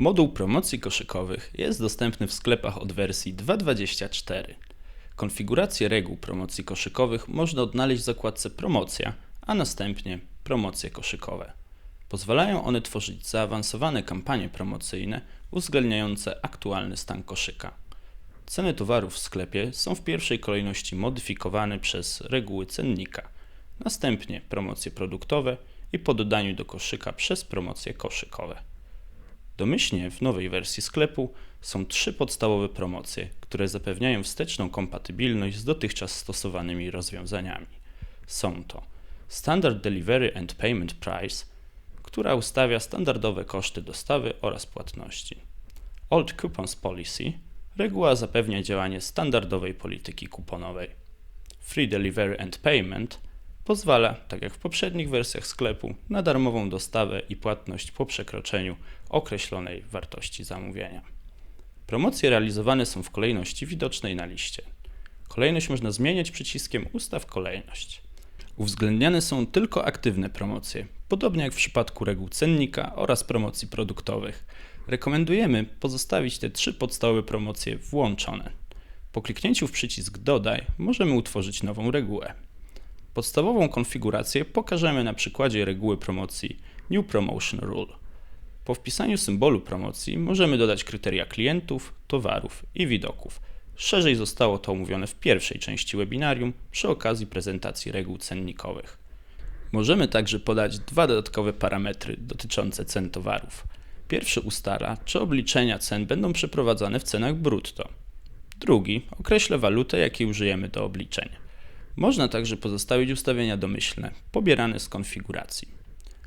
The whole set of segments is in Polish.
Moduł promocji koszykowych jest dostępny w sklepach od wersji 2.24. Konfigurację reguł promocji koszykowych można odnaleźć w zakładce Promocja, a następnie Promocje koszykowe. Pozwalają one tworzyć zaawansowane kampanie promocyjne uwzględniające aktualny stan koszyka. Ceny towarów w sklepie są w pierwszej kolejności modyfikowane przez reguły cennika, następnie promocje produktowe i po dodaniu do koszyka przez promocje koszykowe. Domyślnie w nowej wersji sklepu są trzy podstawowe promocje, które zapewniają wsteczną kompatybilność z dotychczas stosowanymi rozwiązaniami. Są to Standard Delivery and Payment Price, która ustawia standardowe koszty dostawy oraz płatności. Old Coupons Policy, reguła zapewnia działanie standardowej polityki kuponowej. Free Delivery and Payment pozwala, tak jak w poprzednich wersjach sklepu, na darmową dostawę i płatność po przekroczeniu określonej wartości zamówienia. Promocje realizowane są w kolejności widocznej na liście. Kolejność można zmieniać przyciskiem Ustaw kolejność. Uwzględniane są tylko aktywne promocje, podobnie jak w przypadku reguł cennika oraz promocji produktowych. Rekomendujemy pozostawić te trzy podstawowe promocje włączone. Po kliknięciu w przycisk Dodaj możemy utworzyć nową regułę. Podstawową konfigurację pokażemy na przykładzie reguły promocji New Promotion Rule. Po wpisaniu symbolu promocji możemy dodać kryteria klientów, towarów i widoków. Szerzej zostało to omówione w pierwszej części webinarium przy okazji prezentacji reguł cennikowych. Możemy także podać dwa dodatkowe parametry dotyczące cen towarów. Pierwszy ustala, czy obliczenia cen będą przeprowadzane w cenach brutto. Drugi określa walutę, jakiej użyjemy do obliczeń. Można także pozostawić ustawienia domyślne, pobierane z konfiguracji.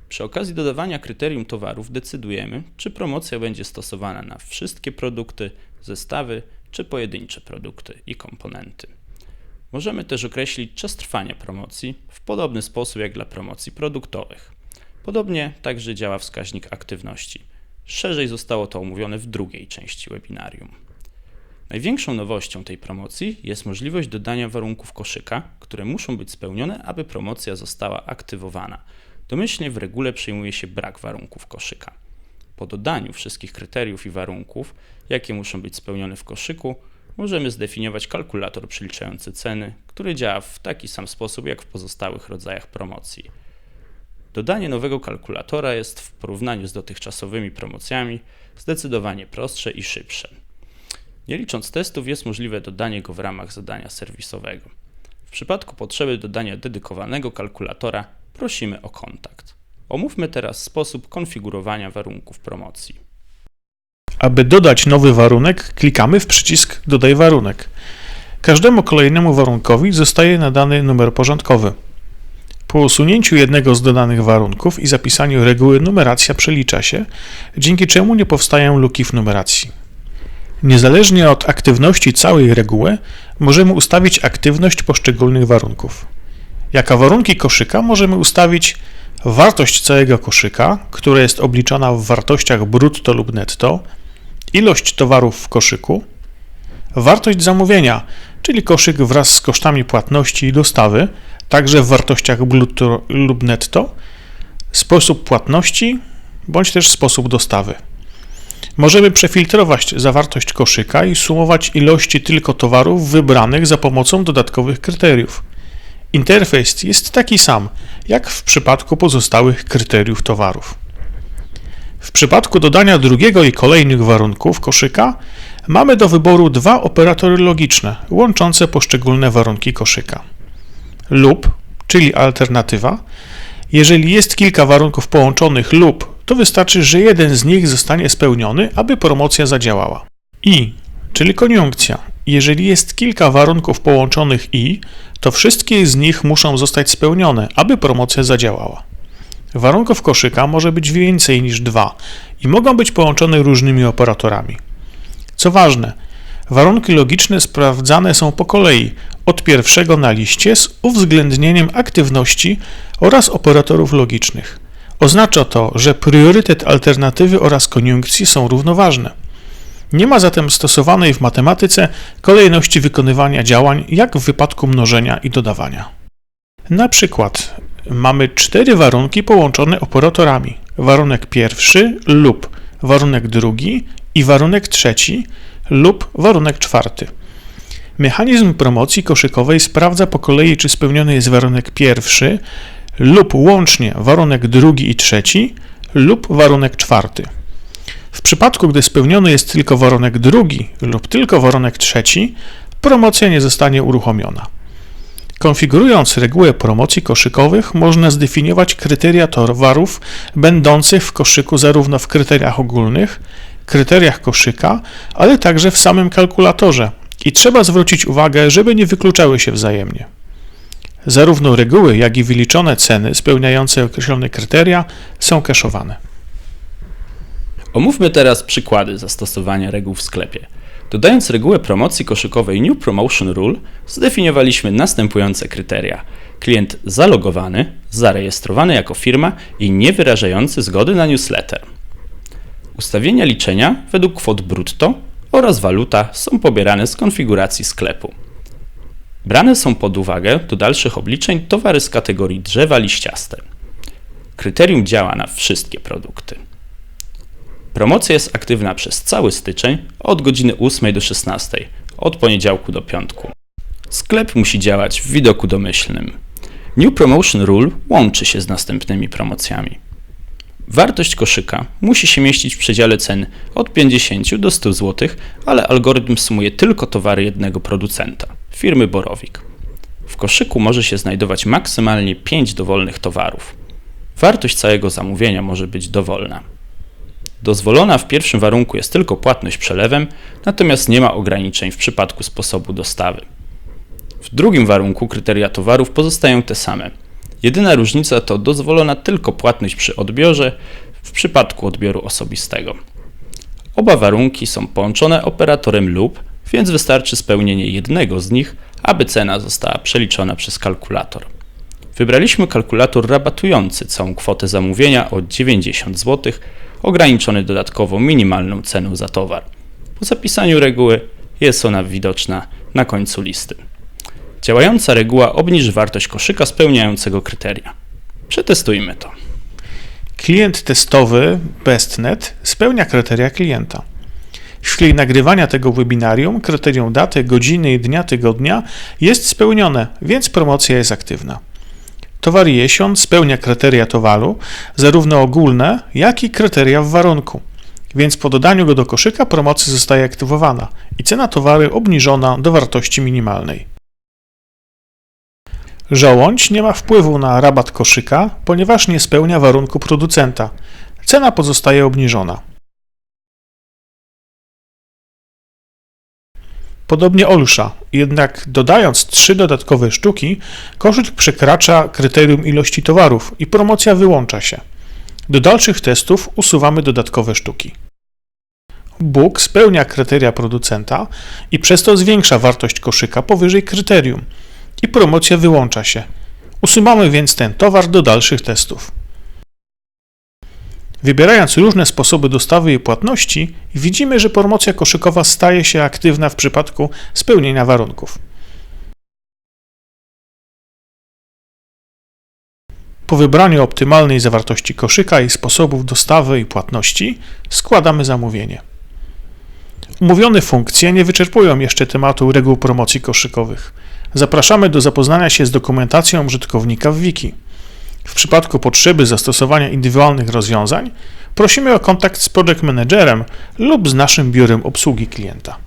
Przy okazji dodawania kryterium towarów decydujemy, czy promocja będzie stosowana na wszystkie produkty, zestawy czy pojedyncze produkty i komponenty. Możemy też określić czas trwania promocji w podobny sposób jak dla promocji produktowych. Podobnie także działa wskaźnik aktywności. Szerzej zostało to omówione w drugiej części webinarium. Największą nowością tej promocji jest możliwość dodania warunków koszyka, które muszą być spełnione, aby promocja została aktywowana. Domyślnie w regule przyjmuje się brak warunków koszyka. Po dodaniu wszystkich kryteriów i warunków, jakie muszą być spełnione w koszyku, możemy zdefiniować kalkulator przeliczający ceny, który działa w taki sam sposób jak w pozostałych rodzajach promocji. Dodanie nowego kalkulatora jest w porównaniu z dotychczasowymi promocjami zdecydowanie prostsze i szybsze. Nie licząc testów, jest możliwe dodanie go w ramach zadania serwisowego. W przypadku potrzeby dodania dedykowanego kalkulatora prosimy o kontakt. Omówmy teraz sposób konfigurowania warunków promocji. Aby dodać nowy warunek, klikamy w przycisk Dodaj warunek. Każdemu kolejnemu warunkowi zostaje nadany numer porządkowy. Po usunięciu jednego z dodanych warunków i zapisaniu reguły numeracja przelicza się, dzięki czemu nie powstają luki w numeracji. Niezależnie od aktywności całej reguły, możemy ustawić aktywność poszczególnych warunków. Jako warunki koszyka możemy ustawić wartość całego koszyka, która jest obliczana w wartościach brutto lub netto, ilość towarów w koszyku, wartość zamówienia, czyli koszyk wraz z kosztami płatności i dostawy, także w wartościach brutto lub netto, sposób płatności bądź też sposób dostawy. Możemy przefiltrować zawartość koszyka i sumować ilości tylko towarów wybranych za pomocą dodatkowych kryteriów. Interfejs jest taki sam, jak w przypadku pozostałych kryteriów towarów. W przypadku dodania drugiego i kolejnych warunków koszyka mamy do wyboru dwa operatory logiczne łączące poszczególne warunki koszyka. Lub, czyli alternatywa, jeżeli jest kilka warunków połączonych lub, to wystarczy, że jeden z nich zostanie spełniony, aby promocja zadziałała. I, czyli koniunkcja. Jeżeli jest kilka warunków połączonych i, to wszystkie z nich muszą zostać spełnione, aby promocja zadziałała. Warunków koszyka może być więcej niż dwa i mogą być połączone różnymi operatorami. Co ważne, warunki logiczne sprawdzane są po kolei, od pierwszego na liście z uwzględnieniem aktywności oraz operatorów logicznych. Oznacza to, że priorytet alternatywy oraz koniunkcji są równoważne. Nie ma zatem stosowanej w matematyce kolejności wykonywania działań, jak w wypadku mnożenia i dodawania. Na przykład mamy cztery warunki połączone operatorami. Warunek pierwszy lub warunek drugi i warunek trzeci lub warunek czwarty. Mechanizm promocji koszykowej sprawdza po kolei, czy spełniony jest warunek pierwszy lub łącznie warunek drugi i trzeci lub warunek czwarty. W przypadku, gdy spełniony jest tylko warunek drugi lub tylko warunek trzeci, promocja nie zostanie uruchomiona. Konfigurując regułę promocji koszykowych, można zdefiniować kryteria towarów będących w koszyku zarówno w kryteriach ogólnych, kryteriach koszyka, ale także w samym kalkulatorze. I trzeba zwrócić uwagę, żeby nie wykluczały się wzajemnie. Zarówno reguły, jak i wyliczone ceny spełniające określone kryteria są kaszowane. Omówmy teraz przykłady zastosowania reguł w sklepie. Dodając regułę promocji koszykowej New Promotion Rule, zdefiniowaliśmy następujące kryteria. Klient zalogowany, zarejestrowany jako firma i nie wyrażający zgody na newsletter. Ustawienia liczenia według kwot brutto oraz waluta są pobierane z konfiguracji sklepu. Brane są pod uwagę do dalszych obliczeń towary z kategorii drzewa liściaste. Kryterium działa na wszystkie produkty. Promocja jest aktywna przez cały styczeń od godziny 8 do 16, od poniedziałku do piątku. Sklep musi działać w widoku domyślnym. New Promotion Rule łączy się z następnymi promocjami. Wartość koszyka musi się mieścić w przedziale cen od 50 do 100 zł, ale algorytm sumuje tylko towary jednego producenta firmy Borowik. W koszyku może się znajdować maksymalnie 5 dowolnych towarów. Wartość całego zamówienia może być dowolna. Dozwolona w pierwszym warunku jest tylko płatność przelewem, natomiast nie ma ograniczeń w przypadku sposobu dostawy. W drugim warunku kryteria towarów pozostają te same. Jedyna różnica to dozwolona tylko płatność przy odbiorze w przypadku odbioru osobistego. Oba warunki są połączone operatorem lub, więc wystarczy spełnienie jednego z nich, aby cena została przeliczona przez kalkulator. Wybraliśmy kalkulator rabatujący całą kwotę zamówienia o 90 zł, ograniczony dodatkowo minimalną ceną za towar. Po zapisaniu reguły jest ona widoczna na końcu listy. Działająca reguła obniży wartość koszyka spełniającego kryteria. Przetestujmy to. Klient testowy BestNet spełnia kryteria klienta. W chwili nagrywania tego webinarium kryterium daty, godziny i dnia tygodnia jest spełnione, więc promocja jest aktywna. Towar jesion spełnia kryteria towaru, zarówno ogólne, jak i kryteria w warunku, więc po dodaniu go do koszyka promocja zostaje aktywowana i cena towaru obniżona do wartości minimalnej. Żołądź nie ma wpływu na rabat koszyka, ponieważ nie spełnia warunku producenta. Cena pozostaje obniżona. Podobnie olsza, jednak dodając trzy dodatkowe sztuki, koszyk przekracza kryterium ilości towarów i promocja wyłącza się. Do dalszych testów usuwamy dodatkowe sztuki. Bóg spełnia kryteria producenta i przez to zwiększa wartość koszyka powyżej kryterium i promocja wyłącza się. Usuwamy więc ten towar do dalszych testów. Wybierając różne sposoby dostawy i płatności, widzimy, że promocja koszykowa staje się aktywna w przypadku spełnienia warunków. Po wybraniu optymalnej zawartości koszyka i sposobów dostawy i płatności, składamy zamówienie. Umówione funkcje nie wyczerpują jeszcze tematu reguł promocji koszykowych. Zapraszamy do zapoznania się z dokumentacją użytkownika w wiki. W przypadku potrzeby zastosowania indywidualnych rozwiązań, prosimy o kontakt z project managerem lub z naszym biurem obsługi klienta.